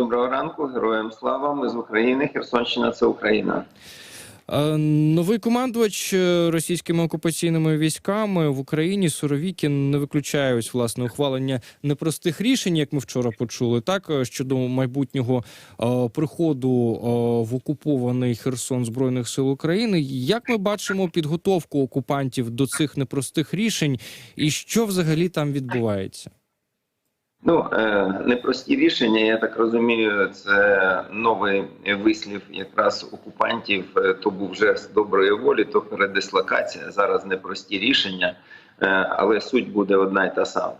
Доброго ранку, героям слава. Ми з України. Херсонщина це Україна. Е, Новий командувач е, російськими окупаційними військами в Україні Суровікін не виключає ось власне ухвалення непростих рішень, як ми вчора почули, так е, щодо майбутнього е, приходу е, в окупований Херсон збройних сил України. Як ми бачимо підготовку окупантів до цих непростих рішень, і що взагалі там відбувається? Ну е, непрості рішення. Я так розумію, це новий вислів якраз окупантів. Е, То був жест доброї волі, то передислокація. Зараз непрості рішення, е, але суть буде одна й та сама.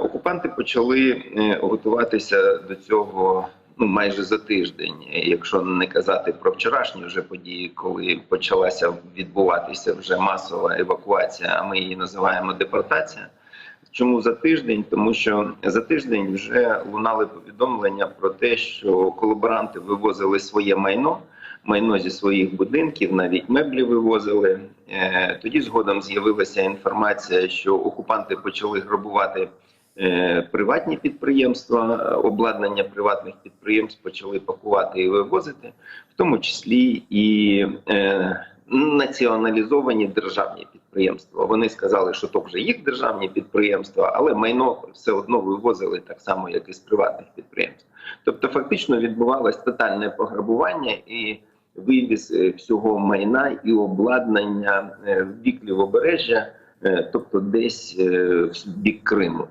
Окупанти почали готуватися до цього ну майже за тиждень, якщо не казати про вчорашні вже події, коли почалася відбуватися вже масова евакуація, а ми її називаємо депортація. Чому за тиждень? Тому що за тиждень вже лунали повідомлення про те, що колаборанти вивозили своє майно, майно зі своїх будинків, навіть меблі вивозили. Е, Тоді згодом з'явилася інформація, що окупанти почали грабувати е, приватні підприємства, обладнання приватних підприємств почали пакувати і вивозити, в тому числі і е, націоналізовані державні підприємства. Вони сказали, що то вже їх державні підприємства, але майно все одно вивозили так само, як і з приватних підприємств. Тобто, фактично відбувалось тотальне пограбування і вивіз е, всього майна і обладнання е, в бік лівобережжя, е, тобто десь в бік Криму.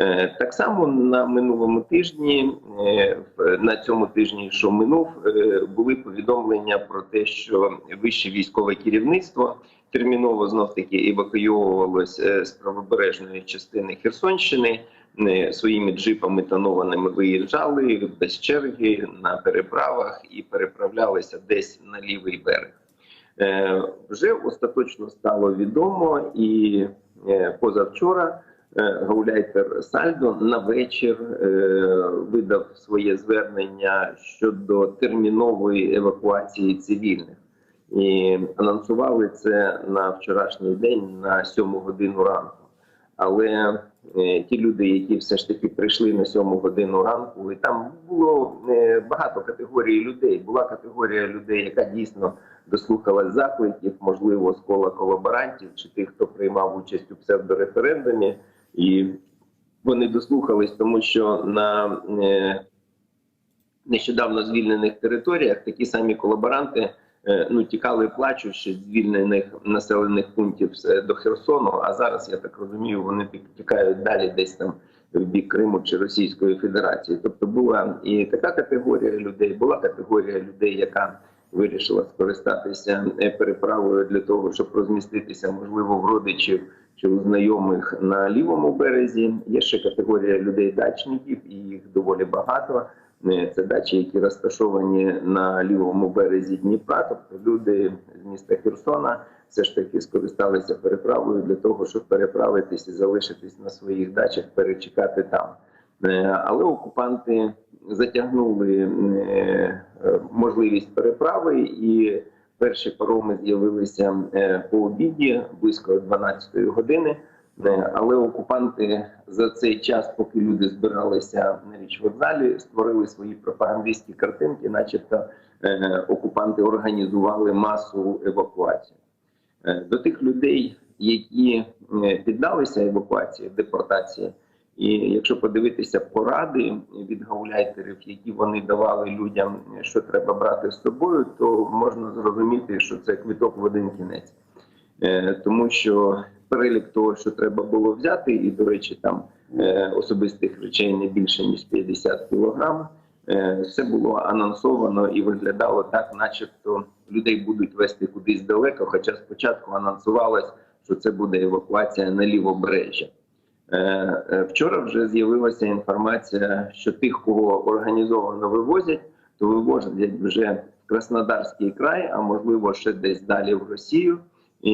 Е, Так само на минулому тижні, е, на цьому тижні, що минув, е, були повідомлення про те, що вище військове керівництво терміново знов таки евакуйовувалось е, з правобережної частини Херсонщини. Своїми джипами тонованими виїжджали без черги на переправах і переправлялися десь на лівий берег. Вже остаточно стало відомо, і позавчора гауляйтер Сальдо на вечір е, видав своє звернення щодо термінової евакуації цивільних. І анонсували це на вчорашній день на 7 годину ранку. Але е, ті люди, які все ж таки прийшли на 7 годину ранку, і там було е, багато категорій людей. Була категорія людей, яка дійсно дослухалась закликів, можливо, з кола колаборантів чи тих, хто приймав участь у псевдореферендумі, і вони дослухались, тому що на е, нещодавно звільнених територіях такі самі колаборанти е, ну тікали плачучи з звільнених населених пунктів е, до Херсону. А зараз я так розумію, вони тік- тікають далі, десь там в бік Криму чи Російської Федерації. Тобто була і така категорія людей, була категорія людей, яка вирішила скористатися переправою для того, щоб розміститися, можливо, в родичів чи у знайомих на лівому березі. Є ще категорія людей дачників, і їх доволі багато. Е, Це дачі, які розташовані на лівому березі Дніпра. Тобто люди з міста Херсона все ж таки скористалися переправою для того, щоб переправитись і залишитись на своїх дачах, перечекати там. Е, Але окупанти затягнули е, можливість переправи, і перші пароми з'явилися е, по обіді близько 12 години. Е, Але окупанти за цей час, поки люди збиралися на річ вокзалі, створили свої пропагандистські картинки, начебто е, окупанти організували масову евакуацію. До тих людей, які піддалися евакуації, депортації, і якщо подивитися поради від гауляйтерів, які вони давали людям, що треба брати з собою, то можна зрозуміти, що це квиток в один кінець. Е, тому що перелік того, що треба було взяти, і до речі, там е, особистих речей не більше ніж 50 кілограм. Е, все було анонсовано і виглядало так, начебто людей будуть вести кудись далеко. Хоча спочатку анонсувалось, що це буде евакуація на лівобережжя. Е, е, Вчора вже з'явилася інформація, що тих, кого організовано вивозять, то вивозять вже в Краснодарський край, а можливо ще десь далі в Росію, і,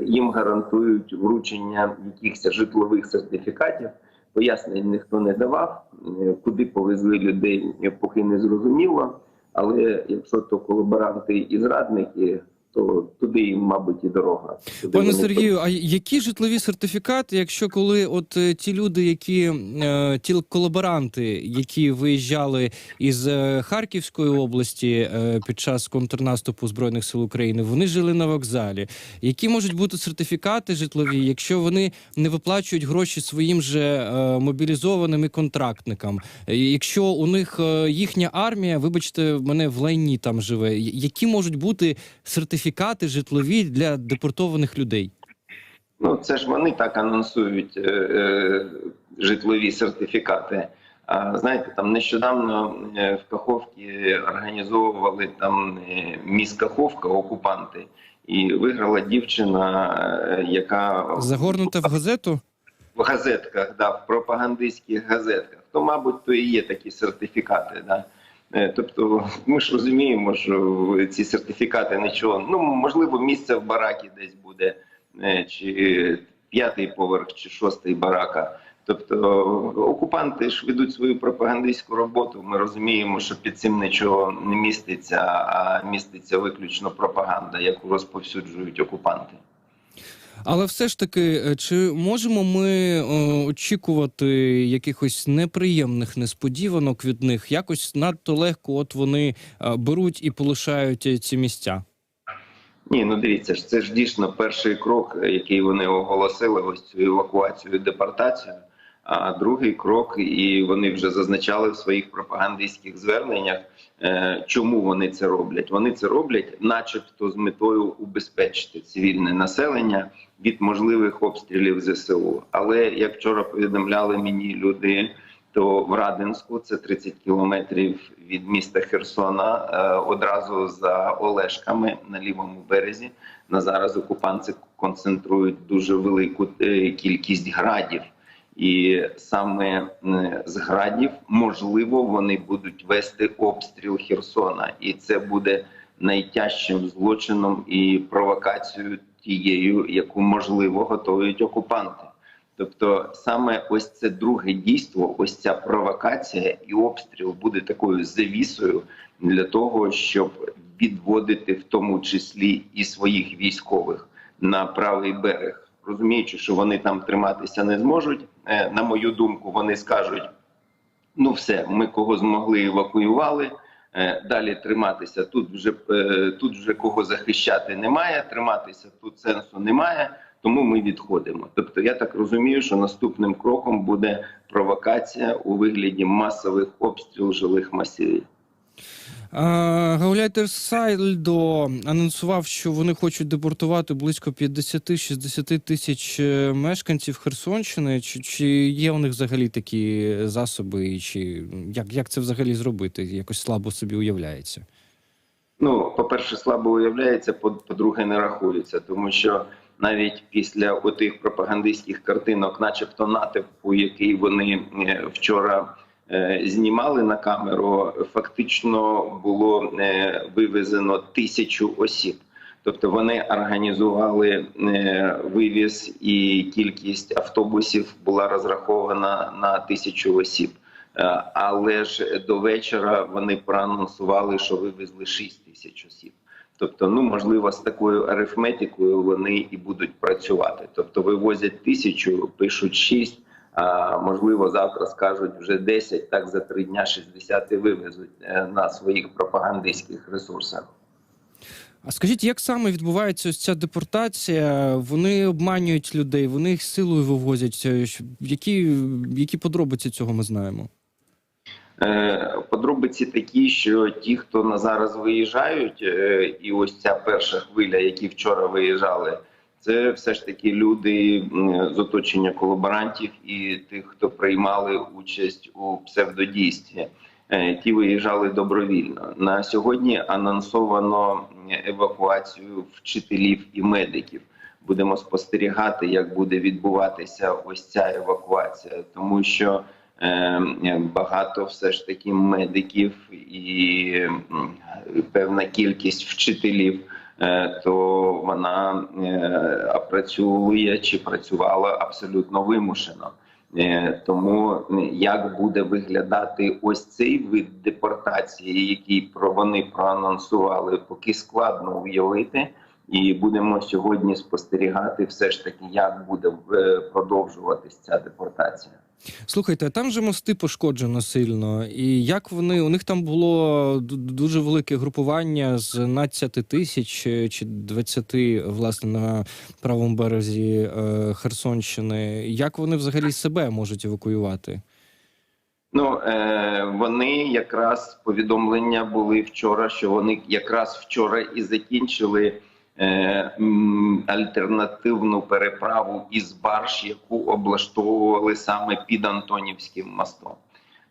їм гарантують вручення якихось житлових сертифікатів. Пояснень ніхто не давав, е, куди повезли людей, поки не зрозуміло. Але якщо то колаборанти і зрадники, то туди їм, мабуть, і дорога. Туди Пане Сергію, а які житлові сертифікати, якщо коли от е, ті люди, які е, ті колаборанти, які виїжджали із е, Харківської області е, під час контрнаступу збройних сил України, вони жили на вокзалі. Які можуть бути сертифікати житлові, якщо вони не виплачують гроші своїм же е, мобілізованим і контрактникам? Е, Якщо у них е, їхня армія, вибачте, мене в лайні там живе, які можуть бути сертифікати житлові для депортованих людей? Ну, це ж вони так анонсують е, е, житлові сертифікати. А знаєте, там нещодавно е, в Каховці організовували там е, міс Каховка окупанти, і виграла дівчина, е, яка Загорнуте в газету? в газетках, да, в пропагандистських газетках. То, мабуть, то і є такі сертифікати. Да. Е, Тобто, ми ж розуміємо, що ці сертифікати нічого. Ну, можливо, місце в баракі десь буде, е, чи п'ятий поверх, чи шостий барака. Тобто окупанти ж ведуть свою пропагандистську роботу. Ми розуміємо, що під цим нічого не міститься, а міститься виключно пропаганда, яку розповсюджують окупанти. Але все ж таки, е, чи можемо ми о, очікувати якихось неприємних несподіванок від них? Якось надто легко, от вони е, беруть і полишають е, ці місця. Ні, ну дивіться ж, це ж дійсно перший крок, е, який вони оголосили, ось цю евакуацію, депортацію. А другий крок, і вони вже зазначали в своїх пропагандистських зверненнях, е, чому вони це роблять. Вони це роблять, начебто, з метою убезпечити цивільне населення від можливих обстрілів ЗСУ. Але як вчора повідомляли мені люди, то в Радинську, це 30 кілометрів від міста Херсона, е, одразу за Олешками на лівому березі. На зараз окупанти концентрують дуже велику е, кількість градів. І саме з градів можливо вони будуть вести обстріл Херсона, і це буде найтяжчим злочином і провокацією тією, яку можливо готують окупанти. Тобто, саме ось це друге дійство, ось ця провокація і обстріл буде такою завісою для того, щоб відводити в тому числі і своїх військових на правий берег, розуміючи, що вони там триматися не зможуть. Е, На мою думку, вони скажуть: ну все, ми кого змогли евакуювали. Е, Далі триматися тут вже е, тут вже кого захищати немає. Триматися тут сенсу немає, тому ми відходимо. Тобто, я так розумію, що наступним кроком буде провокація у вигляді масових обстрілів жилих масивів. Гауляйтер Сайльдо анонсував, що вони хочуть депортувати близько 50-60 тисяч е, мешканців Херсонщини. Чи, чи є у них взагалі такі засоби, і чи як, як це взагалі зробити? Якось слабо собі уявляється. Ну, по-перше, слабо уявляється, по- по-друге, не рахується, тому що навіть після отих пропагандистських картинок, начебто натовпу, який вони е, вчора знімали на камеру, фактично було е, вивезено тисячу осіб. Тобто вони організували е, вивіз, і кількість автобусів була розрахована на тисячу осіб. Е, Але ж до вечора вони проанонсували, що вивезли 6 тисяч осіб. Тобто, ну можливо, з такою арифметикою вони і будуть працювати. Тобто, вивозять тисячу, пишуть 6, а можливо, завтра скажуть вже 10, так за три дня 60 вивезуть е, на своїх пропагандистських ресурсах. А скажіть, як саме відбувається ось ця депортація? Вони обманюють людей, вони їх силою вивозять. Е, Які, які подробиці цього ми знаємо? Е, Подробиці такі, що ті, хто на зараз виїжджають, і ось ця перша хвиля, які вчора виїжджали, це все ж таки люди з оточення колаборантів і тих, хто приймали участь у псевдодійстві. Е, Ті виїжджали добровільно. На сьогодні анонсовано евакуацію вчителів і медиків. Будемо спостерігати, як буде відбуватися ось ця евакуація, тому що е, багато все ж таки медиків і певна кількість вчителів, то вона е, працює чи працювала абсолютно вимушено. Е, Тому е, як буде виглядати ось цей вид депортації, який вони проанонсували, поки складно уявити. І будемо сьогодні спостерігати, все ж таки, як буде е, продовжуватись ця депортація. Слухайте, там же мости пошкоджено сильно. І як вони у них там було дуже велике групування з 12 тисяч е, чи 20, власне, на правому березі е, Херсонщини. Як вони взагалі себе можуть евакуювати? Ну е, вони якраз повідомлення були вчора, що вони якраз вчора і закінчили альтернативну переправу із барж, яку облаштовували саме під Антонівським мостом.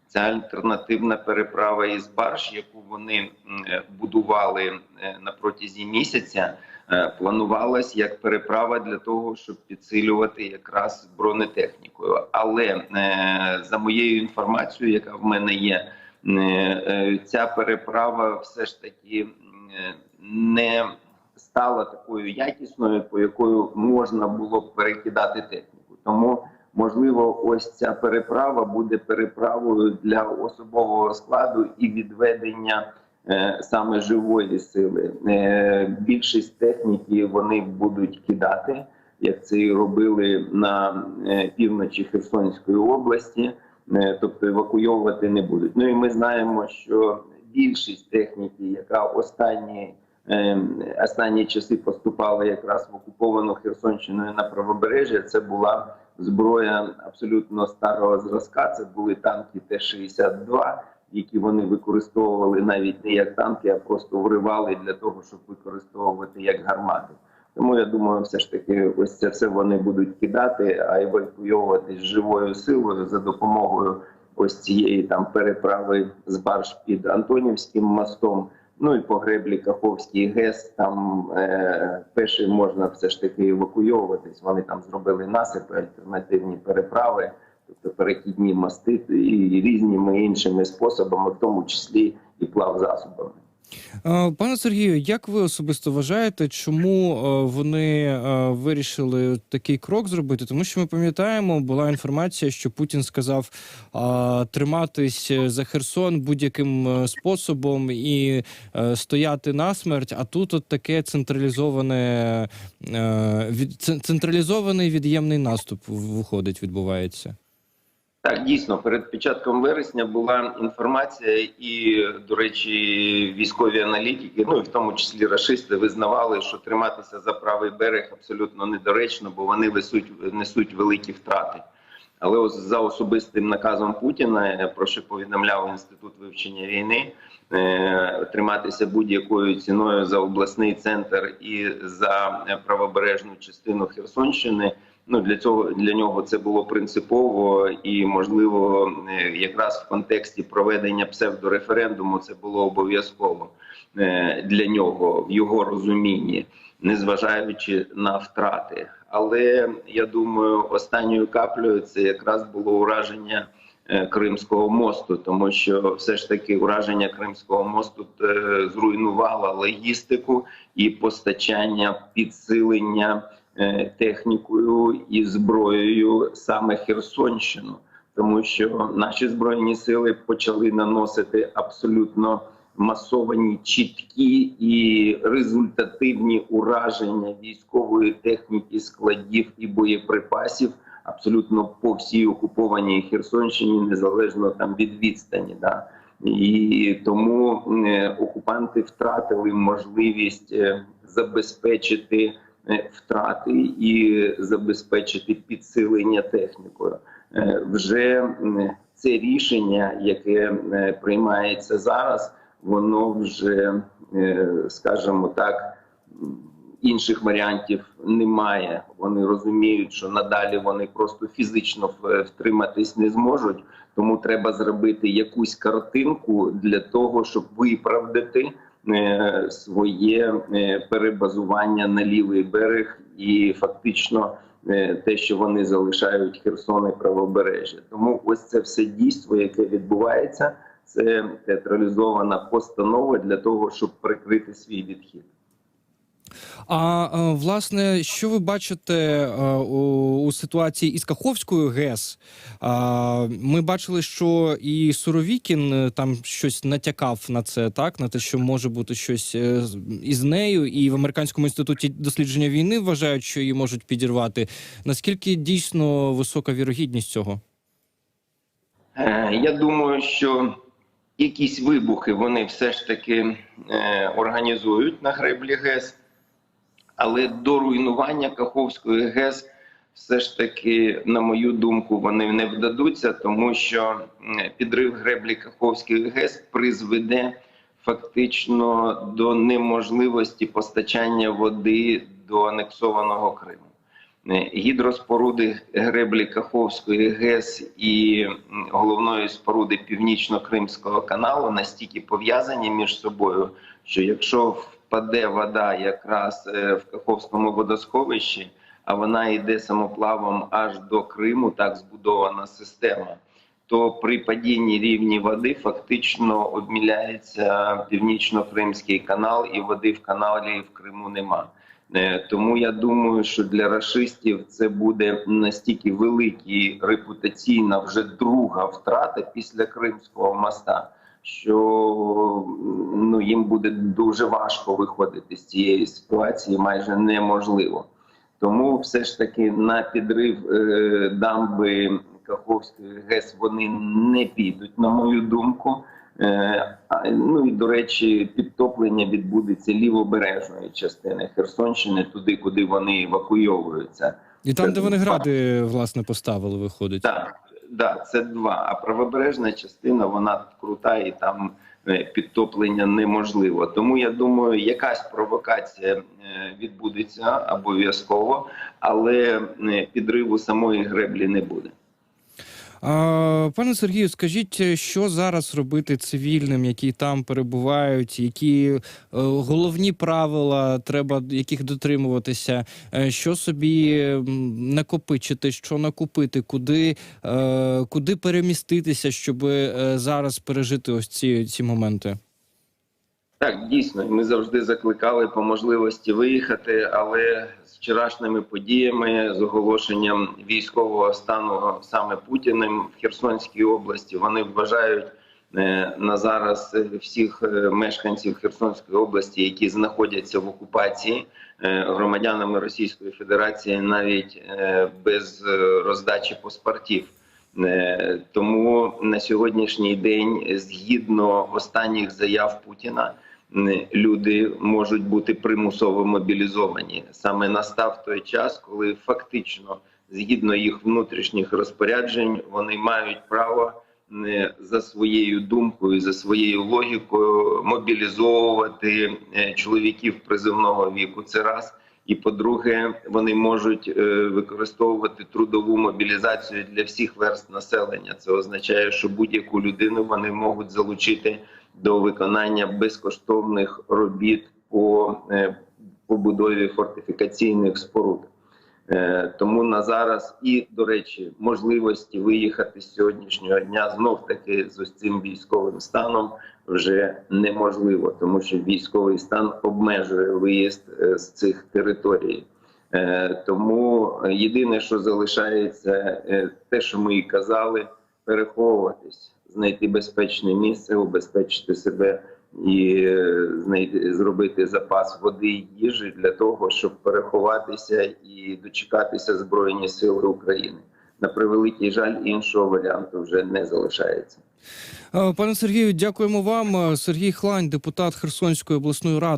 Ця альтернативна переправа із барж, яку вони е, будували е, на протязі місяця, е, планувалась як переправа для того, щоб підсилювати якраз бронетехнікою. Але е, за моєю інформацією, яка в мене є, е, е, ця переправа все ж таки е, не стала такою якісною, по якою можна було б перекидати техніку. Тому можливо, ось ця переправа буде переправою для особового складу і відведення е, саме живої сили. Е, більшість техніки вони будуть кидати, як це і робили на е, півночі Херсонської області, тобто евакуйовувати не будуть. Ну і ми знаємо, що більшість техніки, яка останні останні часи поступала якраз в окуповану Херсонщиною на правобережжя, це була зброя абсолютно старого зразка. Це були танки Т-62, які вони використовували навіть не як танки, а просто вривали для того, щоб використовувати як гармати. Тому я думаю, все ж таки, ось це все вони будуть кидати, а евакуйовуватись живою силою за допомогою ось цієї там переправи з барж під Антонівським мостом. Ну і по греблі Каховський ГЕС там е, пеші можна все ж таки евакуйовуватись. Вони там зробили насипи, альтернативні переправи, тобто перехідні мости і різними іншими способами, в тому числі і плавзасобами. Е, Пане Сергію, як ви особисто вважаєте, чому е, вони е, вирішили такий крок зробити? Тому що ми пам'ятаємо, була інформація, що Путін сказав триматись за Херсон будь-яким способом і стояти насмерть. А тут от таке централізоване від централізований від'ємний наступ виходить, відбувається. Так, дійсно, перед початком вересня була інформація, і, до речі, військові аналітики, ну і в тому числі рашисти, визнавали, що триматися за правий берег абсолютно недоречно, бо вони несуть, несуть великі втрати. Але ось за особистим наказом Путіна, про що повідомляв інститут вивчення війни, е, триматися будь-якою ціною за обласний центр і за правобережну частину Херсонщини. Ну для цього для нього це було принципово і можливо, е, якраз в контексті проведення псевдореферендуму це було обов'язково е, для нього в його розумінні, незважаючи на втрати. Але я думаю, останньою каплею це якраз було ураження е, Кримського мосту, тому що все ж таки ураження Кримського мосту зруйнувало логістику і постачання підсилення технікою і зброєю саме Херсонщину, тому що наші збройні сили почали наносити абсолютно масовані, чіткі і результативні ураження військової техніки, складів і боєприпасів абсолютно по всій окупованій Херсонщині, незалежно там від відстані. Да? І тому е, окупанти втратили можливість е, забезпечити е, втрати і забезпечити підсилення технікою. Е, Вже це рішення, яке е, приймається зараз, воно вже, е, скажімо так, інших варіантів немає. Вони розуміють, що надалі вони просто фізично втриматись не зможуть. Тому треба зробити якусь картинку для того, щоб виправдати е, своє е, перебазування на лівий берег і фактично е, те, що вони залишають Херсон і правобережжя. Тому ось це все дійство, яке відбувається, це театралізована постанова для того, щоб прикрити свій відхід. А е, власне, що ви бачите е, у, ситуації із Каховською ГЕС? Ми бачили, що і Суровікін е, там щось натякав на це, так на те, що може бути щось із нею, і в американському інституті дослідження війни вважають, що її можуть підірвати. Наскільки дійсно висока вірогідність цього? Я думаю, що якісь вибухи вони все ж таки е, організують на греблі ГЕС, але до руйнування Каховської ГЕС все ж таки, на мою думку, вони не вдадуться, тому що підрив греблі Каховської ГЕС призведе фактично до неможливості постачання води до анексованого Криму. Е, гідроспоруди греблі Каховської ГЕС і головної споруди Північно-Кримського каналу настільки пов'язані між собою, що якщо впаде вода якраз е, в Каховському водосховищі, а вона йде самоплавом аж до Криму, так збудована система. То при падінні рівні води фактично обміляється північно-кримський канал, і води в каналі в Криму нема. Е, Тому я думаю, що для рашистів це буде настільки великий репутаційна вже друга втрата після Кримського моста, що ну їм буде дуже важко виходити з цієї ситуації, майже неможливо. Тому все ж таки на підрив е, дамби Каховської ГЕС вони не підуть, на мою думку. Е, Ну і до речі, підтоплення відбудеться лівобережної частини Херсонщини, туди, куди вони евакуйовуються. І там, Це де вони гради власне поставили, виходить. Так, да, це два. А правобережна частина вона крута і там е, підтоплення неможливо. Тому я думаю, якась провокація е, відбудеться обов'язково, але е, підриву самої греблі не буде. Пане Сергію, скажіть, що зараз робити цивільним, які там перебувають, які е, головні правила треба яких дотримуватися, Е, що собі накопичити, що накупити, куди, е, куди переміститися, щоб зараз пережити ось ці, ці моменти? Так, дійсно, ми завжди закликали по можливості виїхати, але з вчорашніми подіями, з оголошенням військового стану саме Путіним в Херсонській області, вони вважають е, на зараз всіх е, мешканців Херсонської області, які знаходяться в окупації е, громадянами Російської Федерації, навіть без роздачі паспортів. Тому на сьогоднішній день, згідно останніх заяв Путіна, люди можуть бути примусово мобілізовані. Саме настав той час, коли фактично, згідно їх внутрішніх розпоряджень, вони мають право м, за своєю думкою, за своєю логікою мобілізовувати е, чоловіків призивного віку. Це раз. І по-друге, вони можуть е, використовувати трудову мобілізацію для всіх верст населення. Це означає, що будь-яку людину вони можуть залучити до виконання безкоштовних робіт по е, побудові фортифікаційних споруд. Е, Тому на зараз і до речі, можливості виїхати з сьогоднішнього дня знов таки з ось цим військовим станом вже неможливо, тому що військовий стан обмежує виїзд е, з цих територій. Тому єдине, що залишається, те, що ми і казали, переховуватись, знайти безпечне місце, убезпечити себе і е, знайти зробити запас води і їжі для того, щоб переховатися і дочекатися збройні сили України. На превеликий жаль, іншого варіанту вже не залишається. Е, Пане Сергію, дякуємо вам. Сергій Хлань, депутат Херсонської обласної ради.